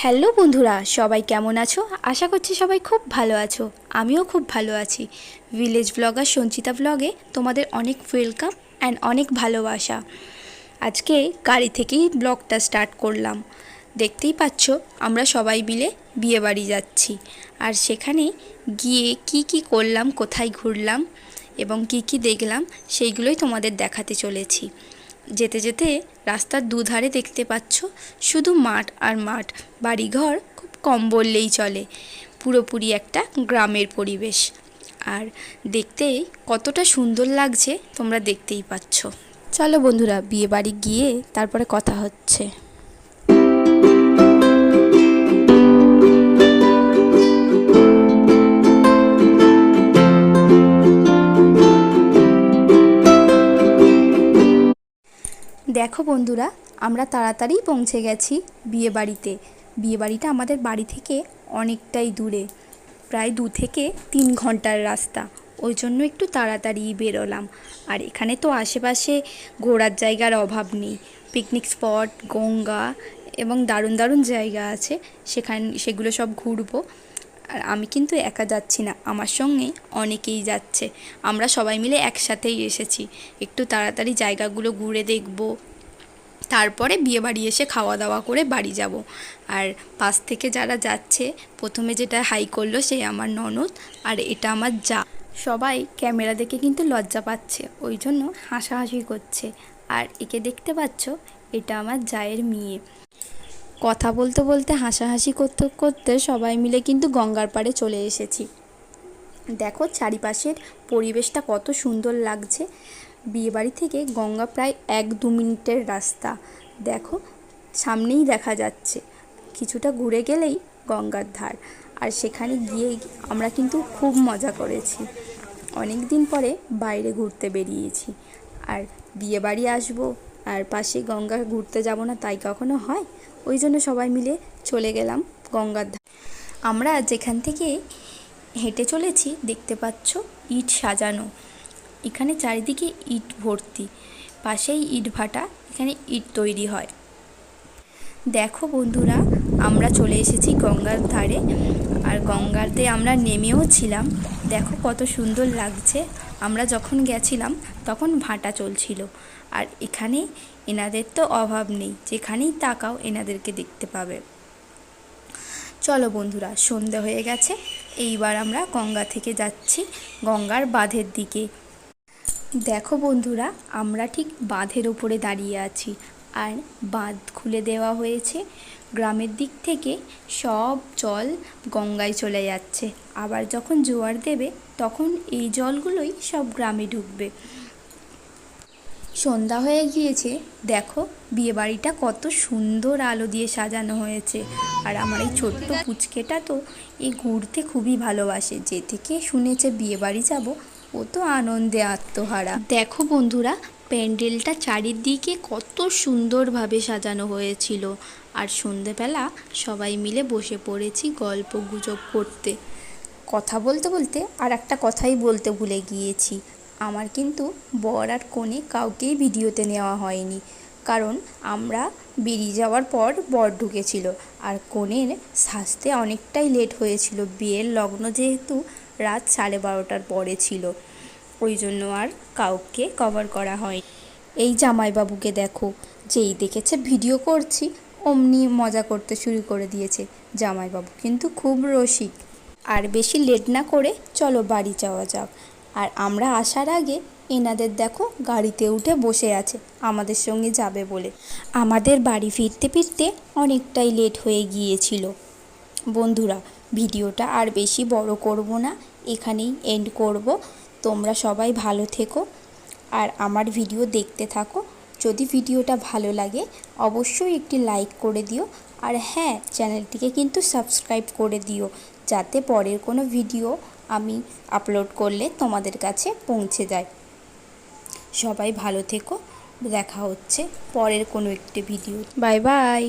Hello বন্ধুরা, সবাই কেমন আছো? আশা করছি সবাই খুব ভালো আছো। আমিও খুব ভালো আছি। ভিলেজ ব্লগার সঞ্চিতা ব্লগে তোমাদের অনেক ওয়েলকাম অ্যান্ড অনেক ভালোবাসা। আজকে গাড়ি থেকেই ব্লগটা স্টার্ট করলাম। দেখতেই পাচ্ছ, আমরা সবাই মিলে বিয়েবাড়ি যাচ্ছি। আর সেখানে গিয়ে কি কি করলাম, কোথায় ঘুরলাম এবং কি কি দেখলাম, সেইগুলোই তোমাদের দেখাতে চলেছি। যেতে যেতে রাস্তার দুধারে দেখতে পাচ্ছ শুধু মাঠ আর মাঠ। বাড়িঘর খুব কম বললেই চলে। পুরোপুরি একটা গ্রামের পরিবেশ। আর দেখতে কতটা সুন্দর লাগছে তোমরা দেখতেই পাচ্ছ। চলো বন্ধুরা বিয়ে বাড়ি গিয়ে তারপরে কথা হচ্ছে। দেখো বন্ধুরা, আমরা তাড়াতাড়ি পৌঁছে গেছি বিয়ে বাড়িতে বিয়ে বাড়িটা আমাদের বাড়ি থেকে অনেকটাই দূরে, প্রায় দু থেকে তিন ঘণ্টার রাস্তা। ওই জন্য একটু তাড়াতাড়ি বেরোলাম। আর এখানে তো আশেপাশে ঘোরার জায়গার অভাব নেই। পিকনিক স্পট, গঙ্গা এবং দারুণ দারুণ জায়গা আছে, সেখান, সেগুলো সব ঘুরবো। আর আমি কিন্তু একা যাচ্ছি না, আমার সঙ্গে অনেকেই যাচ্ছে। আমরা সবাই মিলে একসাথেই এসেছি। একটু তাড়াতাড়ি জায়গাগুলো ঘুরে দেখব। তারপরে বিয়েবাড়ি এসে খাওয়া দাওয়া করে বাড়ি যাব। আর পাশ থেকে যারা যাচ্ছে, প্রথমে যেটা হাই করল সে আমার ননদ আর এটা আমার যা। সবাই ক্যামেরা দেখে কিন্তু লজ্জা পাচ্ছে, ওই জন্য হাসাহাসি করছে। আর একে দেখতে পাচ্ছ, এটা আমার জায়ের মেয়ে। কথা বলতে বলতে হাসাহাসি করতে করতে সবাই মিলে কিন্তু গঙ্গার পাড়ে চলে এসেছি। দেখো চারিপাশের পরিবেশটা কত সুন্দর লাগছে। বিয়েবাড়ি থেকে গঙ্গা প্রায় এক দু মিনিটের রাস্তা। দেখো, সামনেই দেখা যাচ্ছে। কিছুটা ঘুরে গেলেই গঙ্গার ধার। আর সেখানে গিয়েই আমরা কিন্তু খুব মজা করেছি। অনেক দিন পরে বাইরে ঘুরতে বেরিয়েছি। আর বিয়েবাড়ি আসব, আর পাশে গঙ্গা ঘুরতে যাব না তাই কখনো হয়? ওই জন্য সবাই মিলে চলে গেলাম গঙ্গার ধার। আমরা যেখান থেকে হেঁটে চলেছি, দেখতে পাচ্ছ ইট সাজানো। এখানে চারিদিকে ইট ভর্তি, পাশেই ইট ভাটা, এখানে ইট তৈরি হয়। দেখো বন্ধুরা, আমরা চলে এসেছি গঙ্গার ধারে, আর গঙ্গাতে আমরা নেমেও ছিলাম। দেখো কত সুন্দর লাগছে। আমরা যখন গেছিলাম, তখন ভাটা চলছিল। আর এখানে এনাদের তো অভাব নেই, যেখানেই তাকাও এনাদেরকে দেখতে পাবে। চলো বন্ধুরা, সন্ধে হয়ে গেছে। এইবার আমরা গঙ্গা থেকে যাচ্ছি, গঙ্গার বাঁধের দিকে। দেখো বন্ধুরা, আমরা ঠিক বাঁধের ওপরে দাঁড়িয়ে আছি। আর বাঁধ খুলে দেওয়া হয়েছে। গ্রামের দিক থেকে সব জল গঙ্গায় চলে যাচ্ছে। আবার যখন জোয়ার দেবে, তখন এই জলগুলোই সব গ্রামে ঢুকবে। সন্ধ্যা হয়ে গিয়েছে। দেখো, বিয়েবাড়িটা কত সুন্দর আলো দিয়ে সাজানো হয়েছে। আর আমার এই ছোট্ট পুচকেটা তো এই ঘুরতে খুবই ভালোবাসে। যে থেকে শুনেছে বিয়েবাড়ি যাব ও তো আনন্দে আত্মহারা। দেখো বন্ধুরা, প্যান্ডেলটা চারিদিকে কত সুন্দরভাবে সাজানো হয়েছিল। আর সন্ধেবেলা সবাই মিলে বসে পড়েছি গল্প গুজব করতে। কথা বলতে বলতে আর একটা কথাই বলতে ভুলে গিয়েছি। আমার কিন্তু বর আর কনে কাউকেই ভিডিওতে নেওয়া হয়নি। কারণ আমরা বেরিয়ে যাওয়ার পর বর ঢুকেছিল। আর কনের সাজতে অনেকটাই লেট হয়েছিল। বিয়ের লগ্ন যেহেতু রাত সাড়ে বারোটার পরে ছিল। ওই জন্য আর কাউকে কভার করা হয় এই জামাইবাবুকে দেখো, যেই দেখেছে ভিডিও করছি, অমনি মজা করতে শুরু করে দিয়েছে জামাইবাবু। কিন্তু খুব রসিক। আর বেশি লেট না করে চলো বাড়ি যাওয়া যাক। আর আমরা আসার আগে এনাদের দেখো গাড়িতে উঠে বসে আছে, আমাদের সঙ্গে যাবে বলে। আমাদের বাড়ি ফিরতে ফিরতে অনেকটাই লেট হয়ে গিয়েছিল। বন্ধুরা ভিডিওটা আর বেশি বড় করব না, এখানেই এন্ড করব। তোমরা সবাই ভালো থেকো আর আমার ভিডিও দেখতে থাকো। যদি ভিডিওটা ভালো লাগে, অবশ্যই একটি লাইক করে দিও। আর হ্যাঁ চ্যানেলটিকে কিন্তু সাবস্ক্রাইব করে দিও, যাতে পরের কোনো ভিডিও আমি আপলোড করলে তোমাদের কাছে পৌঁছে যায়। সবাই ভালো থেকো। দেখা হচ্ছে পরের কোনো একটি ভিডিও বাই বাই